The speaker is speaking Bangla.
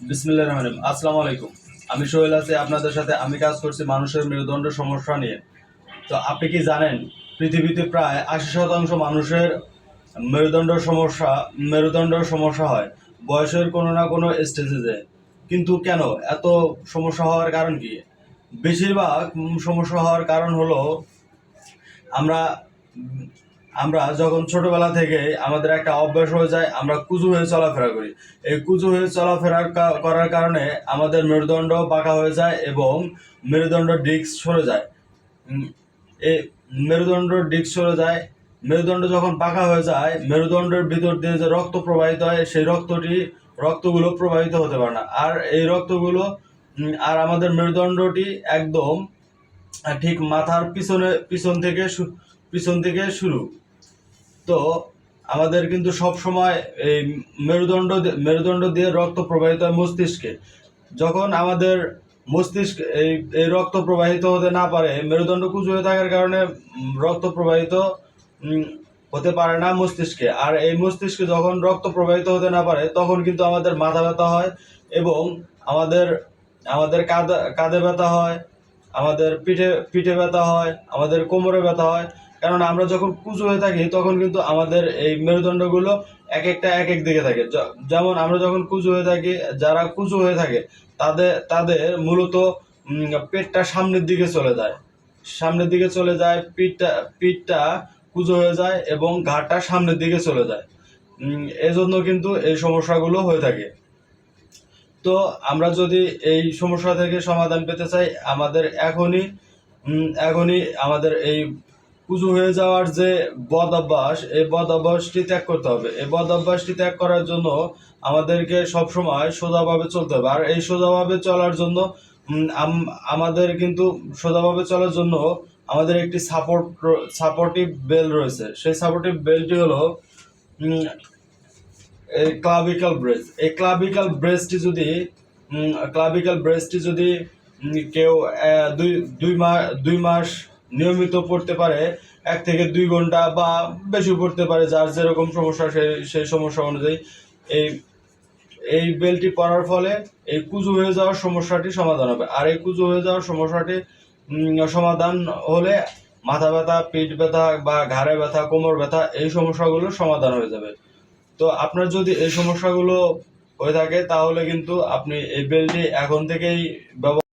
বিসমিল্লাহ রহমান আসসালামু আলাইকুম। আমি সোহেল আছি, আপনাদের সাথে আমি কাজ করছি মানুষের মেরুদণ্ড সমস্যা নিয়ে। তো আপনি কি জানেন, পৃথিবীতে প্রায় আশি শতাংশ মানুষের মেরুদণ্ড সমস্যা মেরুদণ্ড সমস্যা হয় বয়সের কোনো না কোনো স্টেজে কিন্তু কেন? এত সমস্যা হওয়ার কারণ কি? বেশিরভাগ সমস্যা হওয়ার কারণ হলো আমরা আমরা যখন ছোটবেলা থেকে আমাদের একটা অভ্যাস হয়ে যায়, আমরা কুজু হয়ে চলাফেরা করি। এই কুজু হয়ে চলাফেরা করার কারণে আমাদের মেরুদণ্ড বাঁকা হয়ে যায় এবং মেরুদণ্ড ডিস্ক সরে যায়। এই মেরুদণ্ড ডিস্ক সরে যায়। মেরুদণ্ড যখন পাকা হয়ে যায়, মেরুদণ্ডের ভিতর দিয়ে যে রক্ত প্রবাহিত হয়, সেই রক্তটি, রক্তগুলো প্রবাহিত হতে পারে না। আর এই রক্তগুলো আর আমাদের মেরুদণ্ডটি একদম, ঠিক মাথার পিছনে, পিছন থেকে পিছন থেকে শুরু। তো আমাদের কিন্তু সব সময় এই মেরুদণ্ড মেরুদণ্ড দিয়ে রক্ত প্রবাহিত হয় মস্তিষ্কে। যখন আমাদের মস্তিষ্ক এই এই রক্ত প্রবাহিত হতে না পারে, মেরুদণ্ড কুচু হয়ে থাকার কারণে রক্ত প্রবাহিত হতে পারে না মস্তিষ্কে। আর এই মস্তিষ্কে যখন রক্ত প্রবাহিত হতে না পারে, তখন কিন্তু আমাদের মাথা ব্যথা হয় এবং আমাদের আমাদের কাঁধে কাঁধে ব্যথা হয়, আমাদের পিঠে পিঠে ব্যথা হয়, আমাদের কোমরে ব্যথা হয়। কারণ আমরা যখন কুচু হয়ে থাকি, তখন কিন্তু আমাদের এই মেরুদণ্ডগুলো এক একটা এক এক দিকে থাকে। যেমন আমরা যখন কুচু হয়ে থাকি, যারা কুচু হয়ে থাকে, তাদের তাদের মূলত পেটটা সামনের দিকে চলে যায়। সামনের দিকে চলে যায়, পিঠটা পিঠটা কুচু হয়ে যায় এবং ঘাড়টা সামনের দিকে চলে যায়। এজন্য কিন্তু এই সমস্যাগুলো হয়ে থাকে। তো আমরা যদি এই সমস্যা থেকে সমাধান পেতে চাই, আমাদের এখনই এখনই আমাদের এই পুজো হয়ে যাওয়ার যে বদ অভ্যাস, এই বদ অভ্যাসটি ত্যাগ করতে হবে। এই বদ অভ্যাসটি ত্যাগ করার জন্য আমাদেরকে সবসময় সোজাভাবে চলতে হবে। আর এই সোজাভাবে চলার জন্য আমাদের কিন্তু সোজাভাবে চলার জন্য আমাদের একটি সাপোর্ট সাপোর্টিভ বেল রয়েছে। সেই সাপোর্টিভ বেলটি হলো এই ক্লাবিক্যাল ব্রেস এই ক্লাবিক্যাল ব্রেসটি যদি ক্লাবিক্যাল ব্রেসটি যদি কেউ দুই দুই মাস দুই মাস নিয়মিত পড়তে পারে, এক থেকে দুই ঘণ্টা বা বেশি পড়তে পারে, যার যেরকম সমস্যা সেই সেই সমস্যা অনুযায়ী। এই এই বেলটি পরার ফলে এই কুজু হয়ে যাওয়ার সমস্যাটি সমাধান হবে। আর এই কুজু হয়ে যাওয়ার সমস্যাটি সমাধান হলে মাথা ব্যথা পিঠ ব্যথা বা ঘাড়ে ব্যথা, কোমর ব্যথা, এই সমস্যাগুলো সমাধান হয়ে যাবে। তো আপনার যদি এই সমস্যাগুলো হয়ে থাকে, তাহলে কিন্তু আপনি এই বেলটি এখন থেকেই ব্যবহার